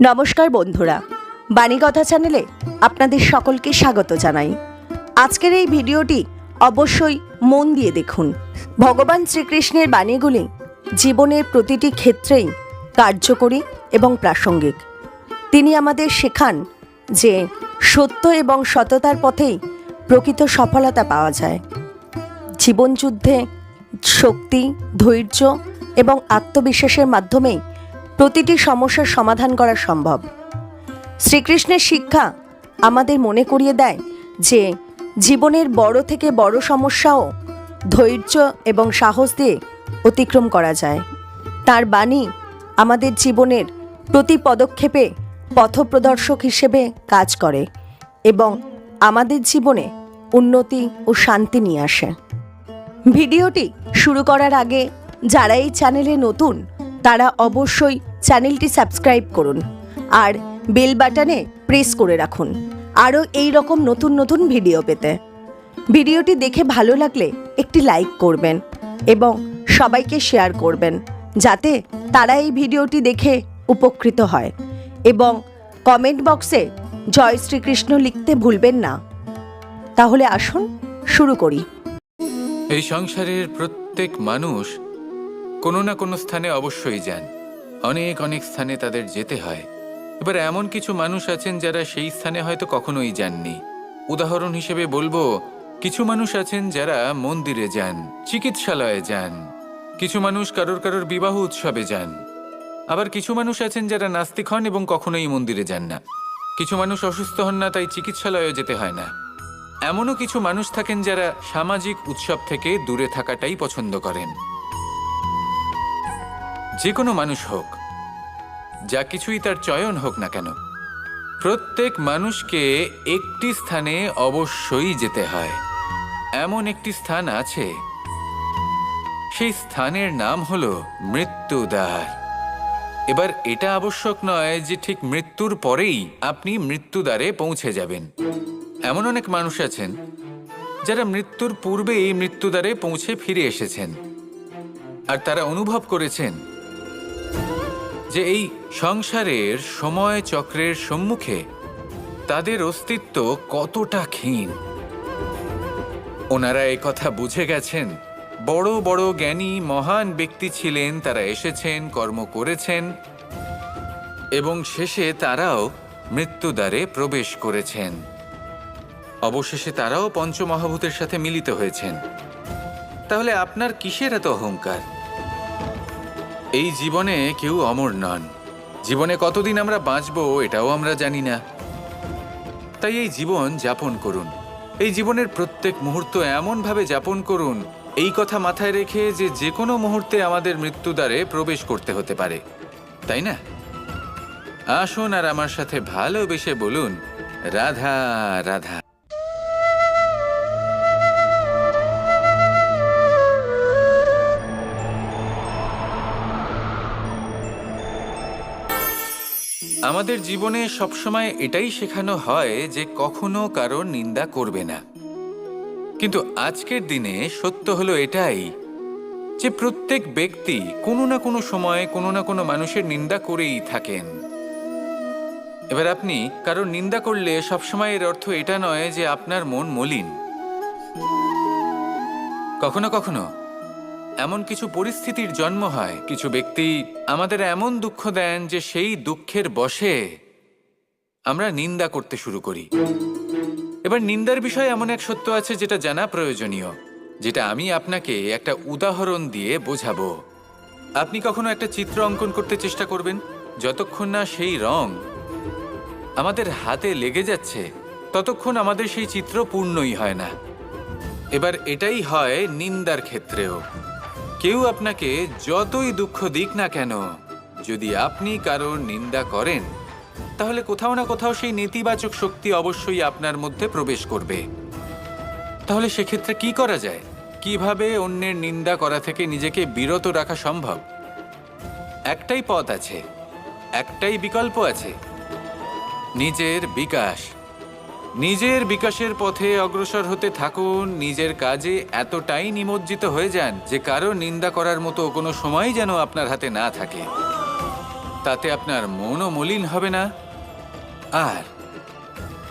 নমস্কার বন্ধুরা। বাণীকথা চ্যানেলে আপনাদের সকলকে স্বাগত জানাই। আজকের এই ভিডিওটি অবশ্যই মন দিয়ে দেখুন। ভগবান শ্রীকৃষ্ণের বাণীগুলি জীবনের প্রতিটি ক্ষেত্রেই কার্যকরী এবং প্রাসঙ্গিক। তিনি আমাদের শেখান যে সত্য এবং সততার পথেই প্রকৃত সফলতা পাওয়া যায়। জীবনযুদ্ধে শক্তি, ধৈর্য এবং আত্মবিশ্বাসের মাধ্যমেই প্রতিটি সমস্যার সমাধান করা সম্ভব। শ্রীকৃষ্ণের শিক্ষা আমাদের মনে করিয়ে দেয় যে, জীবনের বড় থেকে বড় সমস্যাও ধৈর্য এবং সাহস দিয়ে অতিক্রম করা যায়। তার বাণী আমাদের জীবনের প্রতি পদক্ষেপে পথপ্রদর্শক হিসেবে কাজ করে এবং আমাদের জীবনে উন্নতি ও শান্তি নিয়ে আসে। ভিডিওটি শুরু করার আগে যারা এই চ্যানেলে নতুন, তারা অবশ্যই চ্যানেলটি সাবস্ক্রাইব করুন আর বেল বাটনে প্রেস করে রাখুন। আরও এই রকম নতুন নতুন ভিডিও পেতে। ভিডিওটি দেখে ভালো লাগলে একটি লাইক করবেন এবং সবাইকে শেয়ার করবেন, যাতে তারা এই ভিডিওটি দেখে উপকৃত হয় এবং কমেন্ট বক্সে জয় শ্রীকৃষ্ণ লিখতে ভুলবেন না। তাহলে আসুন, শুরু করি। এই সংসারের প্রত্যেক মানুষ কোনো না কোনো স্থানে অবশ্যই যান। অনেক অনেক স্থানে তাদের যেতে হয়। এবার এমন কিছু মানুষ আছেন যারা সেই স্থানে হয়তো কখনোই যাননি। উদাহরণ হিসেবে বলব, কিছু মানুষ আছেন যারা মন্দিরে যান, চিকিৎসালয়ে যান। কিছু মানুষ কারোর কারোর বিবাহ উৎসবে যান। আবার কিছু মানুষ আছেন যারা নাস্তিক হন এবং কখনোই মন্দিরে যান না। কিছু মানুষ অসুস্থ হন না, তাই চিকিৎসালয়ে যেতে হয় না। এমনও কিছু মানুষ থাকেন যারা সামাজিক উৎসব থেকে দূরে থাকাটাই পছন্দ করেন। যে কোনো মানুষ হোক, যা কিছুই তার চয়ন হোক না কেন, প্রত্যেক মানুষকে একটি স্থানে অবশ্যই যেতে হয়। এমন একটি স্থান আছে, সেই স্থানের নাম হলো মৃত্যুদ্বার। এবার এটা আবশ্যক নয় যে ঠিক মৃত্যুর পরেই আপনি মৃত্যুদ্বারে পৌঁছে যাবেন। এমন অনেক মানুষ আছেন, যারা মৃত্যুর পূর্বেই মৃত্যুদ্বারে পৌঁছে ফিরে এসেছেন। আর তারা অনুভব করেছেন যে এই সংসারের সময় চক্রের সম্মুখে তাদের অস্তিত্ব কতটা ক্ষীণ। ওনারা কথা বুঝে গেছেন। বড় বড় জ্ঞানী, মহান ব্যক্তি ছিলেন, তারা এসেছেন, কর্ম করেছেন, এবং শেষে তারাও মৃত্যুদ্বারে প্রবেশ করেছেন। অবশেষে তারাও পঞ্চমহাভূতের সাথে মিলিত হয়েছেন। তাহলে আপনার কিসের এত অহংকার? এই জীবনে কেউ অমর নন। জীবনে কতদিন আমরা বাঁচবো এটাও আমরা জানি না। তাই এই জীবন যাপন করুন। এই জীবনের প্রত্যেক মুহূর্ত এমনভাবে যাপন করুন, এই কথা মাথায় রেখে যে যে কোনো মুহূর্তে আমাদের মৃত্যুদ্বারে প্রবেশ করতে হতে পারে। তাই না? আসুন আর আমার সাথে ভালোবেসে বলুন, রাধা রাধা। আমাদের জীবনে সবসময় এটাই শেখানো হয় যে কখনো কারোর নিন্দা করবে না। কিন্তু আজকের দিনে সত্য হলো এটাই যে প্রত্যেক ব্যক্তি কোনো না কোনো সময়ে কোনো না কোনো মানুষের নিন্দা করেই থাকেন। এবার আপনি কারোর নিন্দা করলে সবসময় এর অর্থ এটা নয় যে আপনার মন মলিন। কখনো কখনো এমন কিছু পরিস্থিতির জন্ম হয়। কিছু ব্যক্তি আমাদের এমন দুঃখ দেন যে সেই দুঃখের বশে আমরা নিন্দা করতে শুরু করি। এবার নিন্দার বিষয়ে এমন এক সত্য আছে যেটা জানা প্রয়োজনীয়, যেটা আমি আপনাকে একটা উদাহরণ দিয়ে বোঝাবো। আপনি কখনো একটা চিত্র অঙ্কন করতে চেষ্টা করবেন? যতক্ষণ না সেই রং আমাদের হাতে লেগে যাচ্ছে, ততক্ষণ আমাদের সেই চিত্র পূর্ণই হয় না। এবার এটাই হয় নিন্দার ক্ষেত্রেও। কেউ আপনাকে যতই দুঃখ দিক না কেন, যদি আপনি কারোর নিন্দা করেন, তাহলে কোথাও না কোথাও সেই নেতিবাচক শক্তি অবশ্যই আপনার মধ্যে প্রবেশ করবে। তাহলে সেক্ষেত্রে কি করা যায়? কীভাবে অন্যের নিন্দা করা থেকে নিজেকে বিরত রাখা সম্ভব? একটাই পথ আছে, একটাই বিকল্প আছে, নিজের বিকাশ। নিজের বিকাশের পথে অগ্রসর হতে থাকুন, নিজের কাজে এতটাই নিমজ্জিত হয়ে যান যে কারও নিন্দা করার মতো কোনো সময় যেন আপনার হাতে না থাকে। তাতে আপনার মনও মলিন হবে না। আর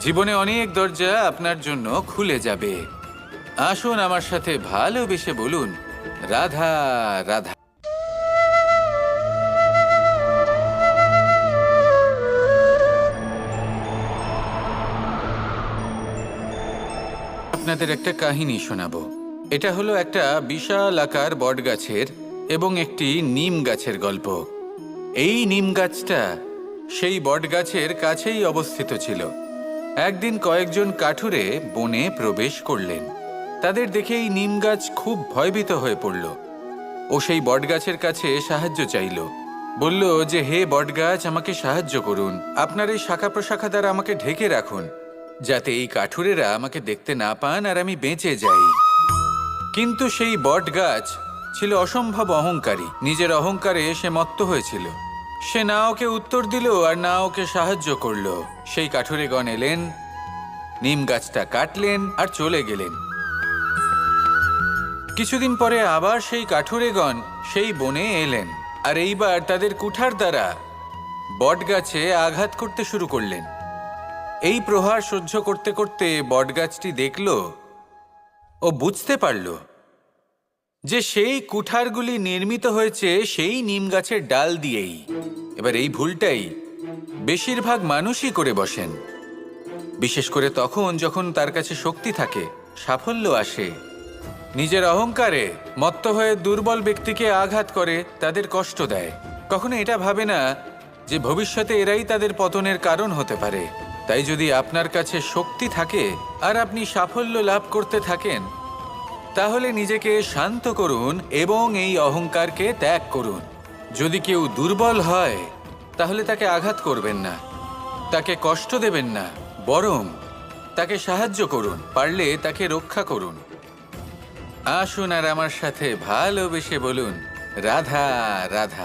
জীবনে অনেক দরজা আপনার জন্য খুলে যাবে। আসুন আমার সাথে ভালোবেসে বলুন, রাধা রাধা। আপনাদের একটা কাহিনী শোনাবো। এটা হলো একটা বিশাল আকার বটগাছের এবং একটি নিম গাছের গল্প। এই নিম গাছটা সেই বটগাছের কাছেই অবস্থিত ছিল। একদিন কয়েকজন কাঠুরে বনে প্রবেশ করলেন। তাদের দেখে এই নিম গাছ খুব ভয়ভীত হয়ে পড়ল। ও সেই বটগাছের কাছে সাহায্য চাইল। বলল যে, হে বটগাছ, আমাকে সাহায্য করুন। আপনার এই শাখা প্রশাখা দ্বারা আমাকে ঢেকে রাখুন। যাতে এই কাঠুরেরা আমাকে দেখতে না পান আর আমি বেঁচে যাই। কিন্তু সেই বট গাছ ছিল অসম্ভব অহংকারী। নিজের অহংকারে সে মত্ত হয়েছিল। সে না ওকে উত্তর দিল আর না ওকে সাহায্য করল। সেই কাঠুরেগণ এলেন, নিম গাছটা কাটলেন আর চলে গেলেন। কিছুদিন পরে আবার সেই কাঠুরেগণ সেই বনে এলেন। আর এইবার তাদের কুঠার দ্বারা বটগাছে আঘাত করতে শুরু করলেন। এই প্রহার সহ্য করতে করতে বটগাছটি দেখল ও বুঝতে পারল যে সেই কুঠারগুলি নির্মিত হয়েছে সেই নিম গাছের ডাল দিয়েই। এবার এই ভুলটাই বেশিরভাগ মানুষই করে বসেন। বিশেষ করে তখন যখন তার কাছে শক্তি থাকে, সাফল্য আসে। নিজের অহংকারে মত্ত হয়ে দুর্বল ব্যক্তিকে আঘাত করে তাদের কষ্ট দেয়। কখনো এটা ভাবে না যে ভবিষ্যতে এরাই তাদের পতনের কারণ হতে পারে। তাই যদি আপনার কাছে শক্তি থাকে আর আপনি সাফল্য লাভ করতে থাকেন, তাহলে নিজেকে শান্ত করুন এবং এই অহংকারকে ত্যাগ করুন। যদি কেউ দুর্বল হয়, তাহলে তাকে আঘাত করবেন না, তাকে কষ্ট দেবেন না, বরং তাকে সাহায্য করুন, পারলে তাকে রক্ষা করুন। আসুন আর আমার সাথে ভালোবেসে বলুন, রাধা রাধা।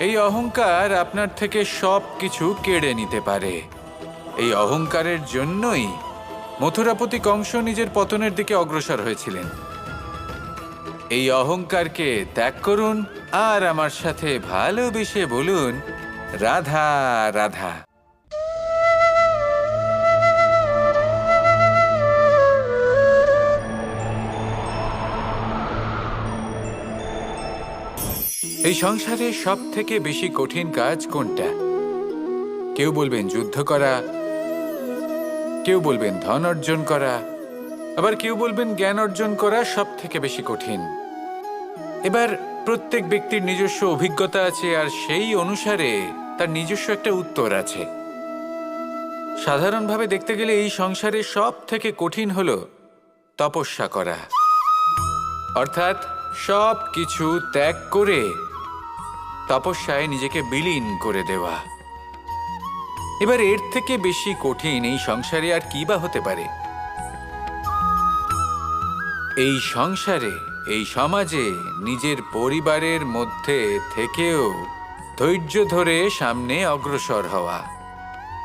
এই অহংকার আপনার থেকে সব কিছু কেড়ে নিতে পারে। এই অহংকারের জন্যই মথুরাপতি কংস নিজের পতনের দিকে অগ্রসর হয়েছিলেন। এই অহংকারকে ত্যাগ করুন আর আমার সাথে ভালোবেসে বলুন, রাধা রাধা। এই সংসারে সব থেকে বেশি কঠিন কাজ কোনটা? কেউ বলবেন যুদ্ধ করা, কেউ বলবেন ধন অর্জন করা, আবার কেউ বলবেন জ্ঞান অর্জন করা সব থেকে বেশি কঠিন। এবার প্রত্যেক ব্যক্তির নিজস্ব অভিজ্ঞতা আছে আর সেই অনুসারে তার নিজস্ব একটা উত্তর আছে। সাধারণভাবে দেখতে গেলে এই সংসারে সব থেকে কঠিন হল তপস্যা করা। অর্থাৎ সব কিছু ত্যাগ করে তপস্যায় নিজেকে বিলীন করে দেওয়া। এবার এর থেকে বেশি কঠিন এই সংসারে আর কি বা হতে পারে? এই সংসারে, এই সমাজে নিজের পরিবারের মধ্যে থেকেও ধৈর্য ধরে সামনে অগ্রসর হওয়া,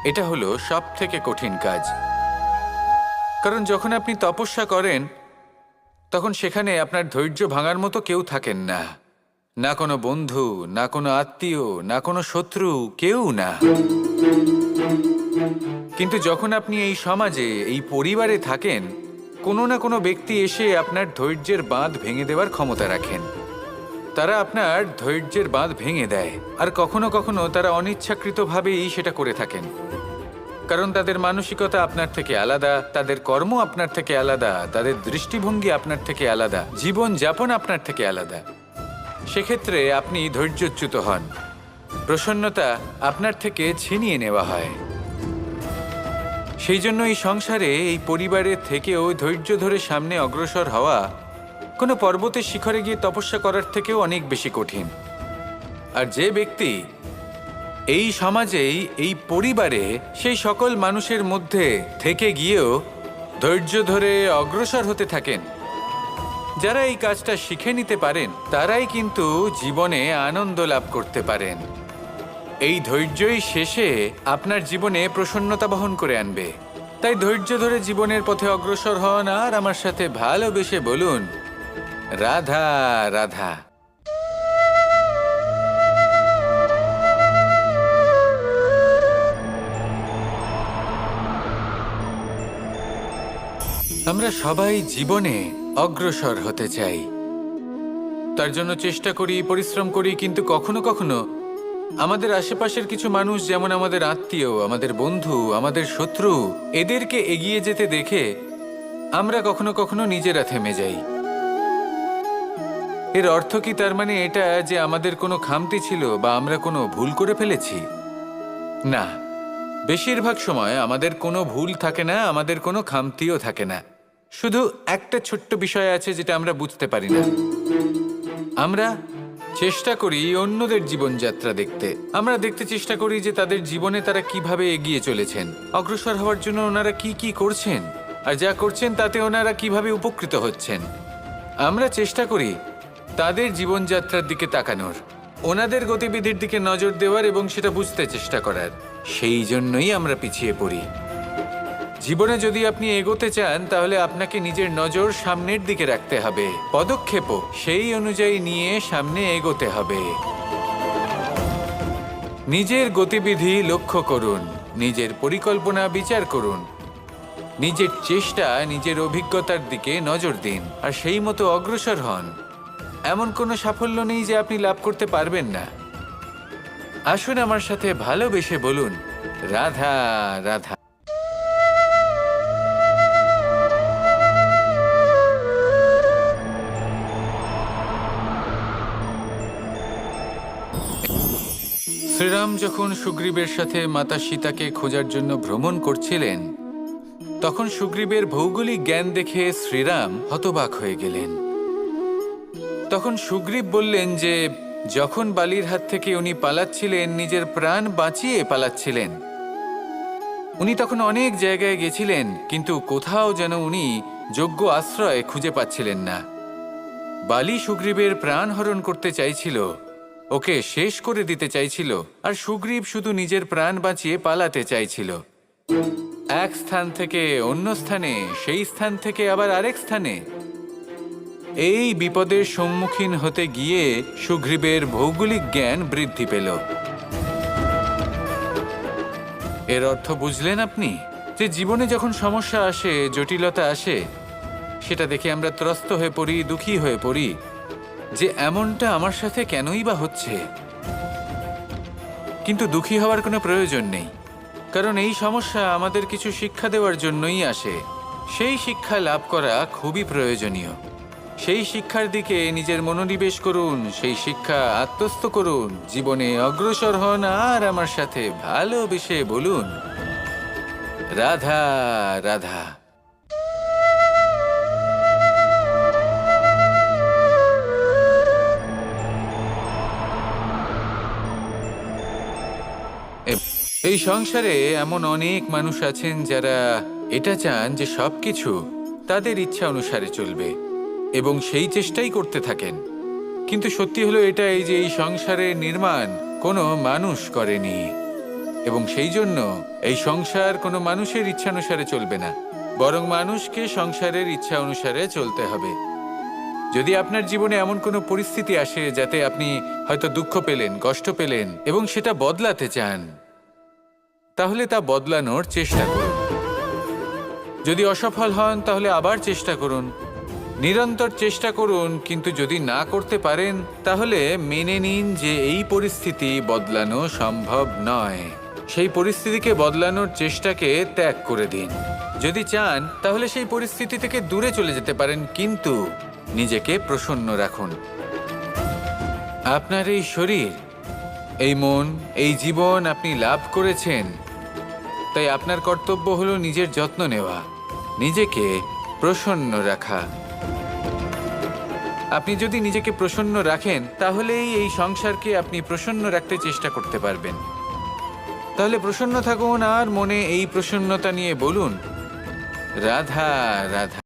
এটা হলো সব থেকে কঠিন কাজ। কারণ যখন আপনি তপস্যা করেন, তখন সেখানে আপনার ধৈর্য ভাঙার মতো কেউ থাকেন না। না কোনো বন্ধু, না কোনো আত্মীয়, না কোনো শত্রু, কেউ না। কিন্তু যখন আপনি এই সমাজে, এই পরিবারে থাকেন, কোনো না কোনো ব্যক্তি এসে আপনার ধৈর্যের বাঁধ ভেঙে দেওয়ার ক্ষমতা রাখেন। তারা আপনার ধৈর্যের বাঁধ ভেঙে দেয়, আর কখনো কখনো তারা অনিচ্ছাকৃতভাবেই সেটা করে থাকেন। কারণ তাদের মানসিকতা আপনার থেকে আলাদা, তাদের কর্ম আপনার থেকে আলাদা, তাদের দৃষ্টিভঙ্গি আপনার থেকে আলাদা জীবন যাপন আপনার থেকে আলাদা। সেক্ষেত্রে আপনি ধৈর্যচ্যুত হন। প্রসন্নতা আপনার থেকে ছিনিয়ে নেওয়া হয়। সেই জন্য এই সংসারে এই পরিবারের থেকেও ধৈর্য ধরে সামনে অগ্রসর হওয়া কোনো পর্বতের শিখরে গিয়ে তপস্যা করার থেকেও অনেক বেশি কঠিন। আর যে ব্যক্তি এই সমাজেই, এই পরিবারে, সেই সকল মানুষের মধ্যে থেকে গিয়েও ধৈর্য ধরে অগ্রসর হতে থাকেন। যারা এই কাজটা শিখে নিতে পারেন, তারাই কিন্তু জীবনে আনন্দ লাভ করতে পারেন। এই ধৈর্যই শেষে আপনার জীবনে প্রসন্নতা বহন করে আনবে। তাই ধৈর্য ধরে জীবনের পথে অগ্রসর হন আর আমার সাথে ভালোবেসে বলুন, রাধা রাধা। আমরা সবাই জীবনে অগ্রসর হতে চাই। তার জন্য চেষ্টা করি, পরিশ্রম করি, কিন্তু কখনো কখনো আমাদের আশেপাশের কিছু মানুষ, যেমন আমাদের আত্মীয়, আমাদের বন্ধু, আমাদের শত্রু, এদেরকে এগিয়ে যেতে দেখে আমরা কখনো কখনো নিজেরা থেমে যাই। এর অর্থ কি? তার মানে এটা যে আমাদের কোনো খামতি ছিল বা আমরা কোনো ভুল করে ফেলেছি? না। বেশিরভাগ সময় আমাদের কোনো ভুল থাকে না, আমাদের কোনো খামতিও থাকে না। শুধু একটা ছোট্ট বিষয় আছে যেটা আমরা বুঝতে পারি না। আমরা চেষ্টা করি অন্যদের জীবনযাত্রা দেখতে। আমরা দেখতে চেষ্টা করি যে তাদের জীবনে তারা কীভাবে এগিয়ে চলেছেন। অগ্রসর হওয়ার জন্য ওনারা কি কি করছেন? আর যা করছেন তাতে ওনারা কীভাবে উপকৃত হচ্ছেন? আমরা চেষ্টা করি তাদের জীবনযাত্রার দিকে তাকানোর, ওনাদের গতিবিধির দিকে নজর দেওয়ার এবং সেটা বুঝতে চেষ্টা করার। সেই জন্যই আমরা পিছিয়ে পড়ি। জীবনে যদি আপনি এগোতে চান, তাহলে আপনাকে নিজের নজর সামনের দিকে রাখতে হবে। পদক্ষেপও সেই অনুযায়ী নিয়ে সামনে এগোতে হবে। নিজের গতিবিধি লক্ষ্য করুন, নিজের পরিকল্পনা বিচার করুন, নিজের চেষ্টা নিজের অভিজ্ঞতার দিকে নজর দিন, আর সেই মতো অগ্রসর হন। এমন কোনো সাফল্য নেই যে আপনি লাভ করতে পারবেন না। আসুন আমার সাথে ভালোবেসে বলুন, রাধা রাধা। শ্রীরাম যখন সুগ্রীবের সাথে মাতা সীতাকে খোঁজার জন্য ভ্রমণ করছিলেন, তখন সুগ্রীবের ভৌগোলিক জ্ঞান দেখে শ্রীরাম হতবাক হয়ে গেলেন। তখন সুগ্রীব বললেন যে, যখন বালির হাত থেকে উনি পালাচ্ছিলেন, নিজের প্রাণ বাঁচিয়ে পালাচ্ছিলেন। উনি তখন অনেক জায়গায় গেছিলেন, কিন্তু কোথাও যেন উনি যোগ্য আশ্রয় খুঁজে পাচ্ছিলেন না। বালি সুগ্রীবের প্রাণ হরণ করতে চাইছিল। ওকে শেষ করে দিতে চাইছিল, আর সুগ্রীব শুধু নিজের প্রাণ বাঁচিয়ে পালাতে চাইছিল। এক স্থান থেকে অন্য স্থানে, সেই স্থান থেকে আবার আরেক স্থানে। এই বিপদের সম্মুখীন হতে গিয়ে সুগ্রীবের ভৌগোলিক জ্ঞান বৃদ্ধি পেল। এর অর্থ বুঝলেন আপনি? যে জীবনে যখন সমস্যা আসে, জটিলতা আসে, সেটা দেখে আমরা ত্রস্ত হয়ে পড়ি, দুঃখী হয়ে পড়ি। যে এমনটা আমার সাথে কেনই বা হচ্ছে। কিন্তু দুঃখী হওয়ার কোনো প্রয়োজন নেই। কারণ এই সমস্যা আমাদের কিছু শিক্ষা দেওয়ার জন্যই আসে। সেই শিক্ষা লাভ করা খুবই প্রয়োজনীয়। সেই শিক্ষার দিকে নিজের মনোনিবেশ করুন, সেই শিক্ষা আত্মস্থ করুন, জীবনে অগ্রসর হন আর আমার সাথে ভালোবেসে বলুন, রাধা রাধা। এই সংসারে এমন অনেক মানুষ আছেন যারা এটা চান যে সব কিছু তাদের ইচ্ছা অনুসারে চলবে এবং সেই চেষ্টাই করতে থাকেন। কিন্তু সত্যি হলো এটা এই যে এই সংসারের নির্মাণ কোনো মানুষ করেনি এবং সেই জন্য এই সংসার কোনো মানুষের ইচ্ছা অনুসারে চলবে না, বরং মানুষকে সংসারের ইচ্ছা অনুসারে চলতে হবে। যদি আপনার জীবনে এমন কোনো পরিস্থিতি আসে যাতে আপনি হয়তো দুঃখ পেলেন, কষ্ট পেলেন এবং সেটা বদলাতে চান তাহলে তা বদলানোর চেষ্টা করুন। যদি অসফল হন, তাহলে আবার চেষ্টা করুন। নিরন্তর চেষ্টা করুন, কিন্তু যদি না করতে পারেন, তাহলে মেনে নিন যে এই পরিস্থিতি বদলানো সম্ভব নয়। সেই পরিস্থিতিকে বদলানোর চেষ্টাকে ত্যাগ করে দিন। যদি চান, তাহলে সেই পরিস্থিতি থেকে দূরে চলে যেতে পারেন, কিন্তু নিজেকে প্রসন্ন রাখুন। আপনার এই শরীর, এই মন, এই জীবন আপনি লাভ করেছেন। তাই আপনার কর্তব্য হলো নিজের যত্ন নেওয়া, নিজেকে প্রসন্ন রাখা। আপনি যদি নিজেকে প্রসন্ন রাখেন, তাহলেই এই সংসারকে আপনি প্রসন্ন রাখতে চেষ্টা করতে পারবেন। তাহলে প্রসন্ন থাকুন আর মনে এই প্রসন্নতা নিয়ে বলুন, রাধা রাধা।